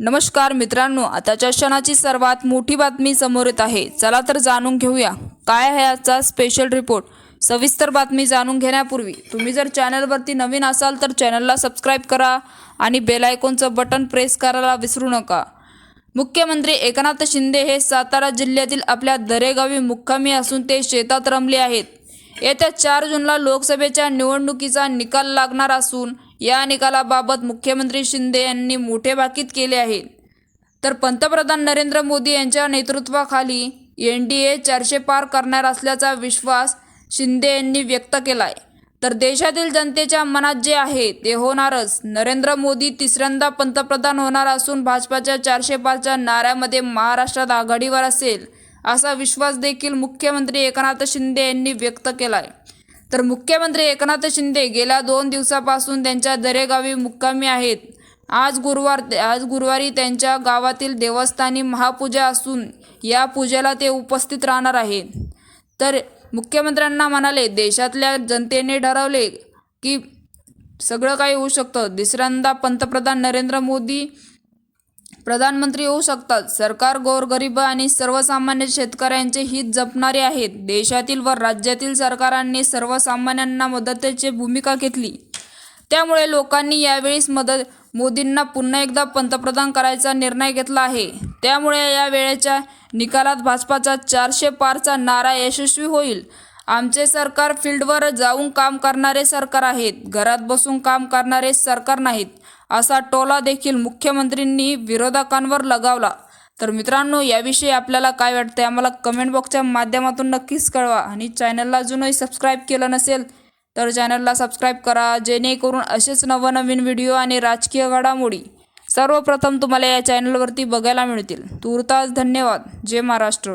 नमस्कार मित्रांनो आताच्या क्षणाची सर्वात मोठी बातमी समोर येत आहे. चला तर जाणून घेऊया. काय आहे आजचा स्पेशल रिपोर्ट सविस्तर बातमी जाणून घेण्यापूर्वी तुम्ही जर चॅनलवरती नवीन असाल तर चॅनलला सबस्क्राईब करा आणि बेलायकॉनचं बटन प्रेस करायला विसरू नका. मुख्यमंत्री एकनाथ शिंदे हे सातारा जिल्ह्यातील आपल्या दरेगावी मुक्कामी असून ते शेतात रमले आहेत. येत्या चार जूनला लोकसभेच्या निवडणुकीचा निकाल लागणार असून या निकालाबाबत मुख्यमंत्री शिंदे यांनी मोठे भाकीत केले आहे. तर पंतप्रधान नरेंद्र मोदी यांच्या नेतृत्वाखाली एन डी ए चारशे पार करणार असल्याचा विश्वास शिंदे यांनी व्यक्त केला आहे तर देशातील जनतेच्या मनात जे आहे ते होणारच. नरेंद्र मोदी तिसऱ्यांदा पंतप्रधान होणार असून भाजपाच्या चारशे पारच्या नाऱ्यामध्ये महाराष्ट्रात आघाडीवर असेल असा विश्वास देखील मुख्यमंत्री एकनाथ शिंदे यांनी व्यक्त केला आहे तर मुख्यमंत्री एकनाथ शिंदे गेल्या दोन दिवसापासून त्यांच्या दरेगावी मुक्कामी आहेत. आज गुरुवार आज गुरुवारी त्यांच्या गावातील देवस्थानी महापूजा असून या पूजेला ते उपस्थित राहणार आहेत. तर मुख्यमंत्र्यांना म्हणाले देशातल्या जनतेने ठरवले की सगळं काही होऊ शकतं. दुसऱ्यांदा पंतप्रधान नरेंद्र मोदी प्रधानमंत्री होऊ शकतात. सरकार गोरगरीब आणि सर्वसामान्य शेतकऱ्यांचे हित जपणारे आहेत. देशातील व राज्यातील सरकारांनी सर्वसामान्यांना मदतीची भूमिका घेतली. त्यामुळे लोकांनी यावेळीस मदत मोदींना पुन्हा एकदा पंतप्रधान करायचा निर्णय घेतला आहे. त्यामुळे या वेळेच्या निकालात भाजपाचा चारशे पारचा नारा यशस्वी होईल. आमचे सरकार फील्डवर जाऊन काम करणारे सरकार आहेत. घरात बसून काम करणारे सरकार नाहीत. असा टोला देखील मुख्यमंत्र्यांनी विरोधकांवर लगावला. तर मित्रांनो याविषयी आपल्याला काय वाटतंय आम्हाला कमेंट बॉक्सच्या माध्यमातून नक्कीच कळवा. आणि चॅनलला अजूनही सबस्क्राईब केलं नसेल तर चॅनलला सबस्क्राईब करा जेणेकरून असेच नवनवीन व्हिडिओ आणि राजकीय घडामोडी सर्वप्रथम तुम्हाला या चॅनलवरती बघायला मिळतील. तूर्तास धन्यवाद. जय महाराष्ट्र.